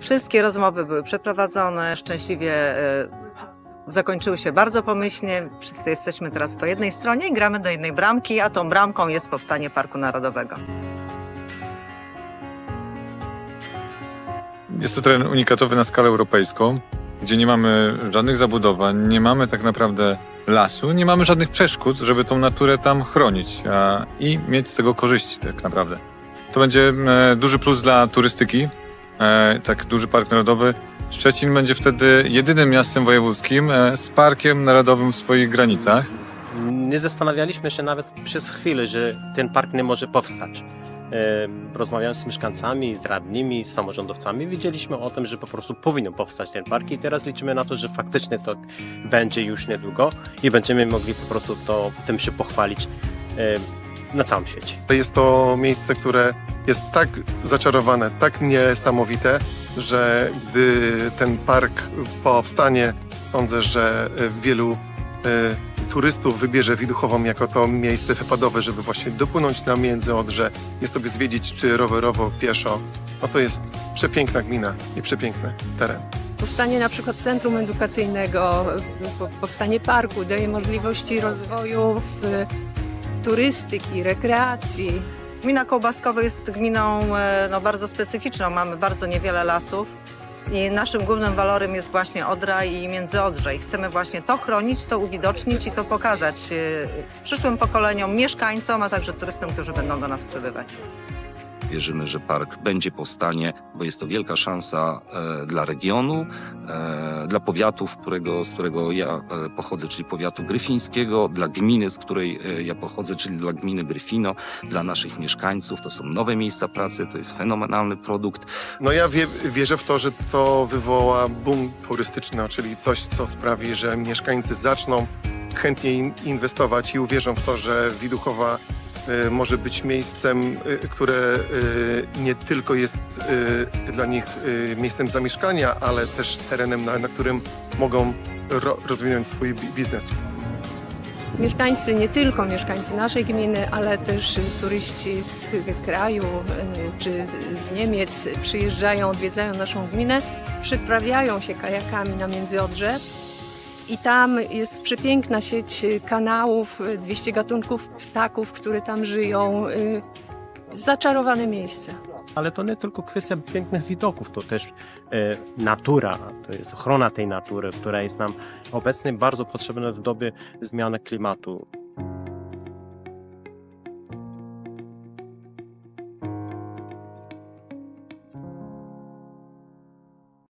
Wszystkie rozmowy były przeprowadzone, szczęśliwie e, zakończyły się bardzo pomyślnie. Wszyscy jesteśmy teraz po jednej stronie i gramy do jednej bramki, a tą bramką jest powstanie Parku Narodowego. Jest to teren unikatowy na skalę europejską, gdzie nie mamy żadnych zabudowań, nie mamy tak naprawdę lasu, nie mamy żadnych przeszkód, żeby tą naturę tam chronić a, i mieć z tego korzyści tak naprawdę. To będzie e, duży plus dla turystyki, e, tak duży park narodowy. Szczecin będzie wtedy jedynym miastem wojewódzkim e, z parkiem narodowym w swoich granicach. Nie zastanawialiśmy się nawet przez chwilę, że ten park nie może powstać. E, Rozmawiając z mieszkańcami, z radnymi, z samorządowcami, wiedzieliśmy o tym, że po prostu powinien powstać ten park i teraz liczymy na to, że faktycznie to będzie już niedługo i będziemy mogli po prostu to, tym się pochwalić e, na całym świecie. Jest to miejsce, które jest tak zaczarowane, tak niesamowite, że gdy ten park powstanie, sądzę, że e, wielu e, turystów wybierze Widuchową jako to miejsce wypadowe, żeby właśnie dopłynąć na Międzyodrze i sobie zwiedzić, czy rowerowo, pieszo. No to jest przepiękna gmina i przepiękny teren. Powstanie na przykład centrum edukacyjnego, po- powstanie parku daje możliwości rozwoju w turystyki, rekreacji. Gmina Kołbaskowa jest gminą e, no, bardzo specyficzną. Mamy bardzo niewiele lasów i naszym głównym walorem jest właśnie Odra i Międzyodrze. I chcemy właśnie to chronić, to uwidocznić i to pokazać e, przyszłym pokoleniom, mieszkańcom, a także turystom, którzy będą do nas przybywać. Wierzymy, że park będzie powstanie, bo jest to wielka szansa e, dla regionu, e, dla powiatu, którego, z którego ja e, pochodzę, czyli powiatu gryfińskiego, dla gminy, z której ja pochodzę, czyli dla gminy Gryfino, dla naszych mieszkańców. To są nowe miejsca pracy, to jest fenomenalny produkt. No ja wie, wierzę w to, że to wywoła boom turystyczny, czyli coś, co sprawi, że mieszkańcy zaczną chętnie in- inwestować i uwierzą w to, że Widuchowa może być miejscem, y, które y, nie tylko jest y, dla nich y, miejscem zamieszkania, ale też terenem, na, na którym mogą ro, rozwinąć swój bi- biznes. Mieszkańcy, nie tylko mieszkańcy naszej gminy, ale też turyści z kraju y, czy z Niemiec przyjeżdżają, odwiedzają naszą gminę, przyprawiają się kajakami na Międzyodrze. I tam jest przepiękna sieć kanałów, 200 gatunków ptaków, które tam żyją. y, Zaczarowane miejsce. Ale to nie tylko kwestia pięknych widoków, to też e, natura, to jest ochrona tej natury, która jest nam obecnie bardzo potrzebna w dobie zmiany klimatu.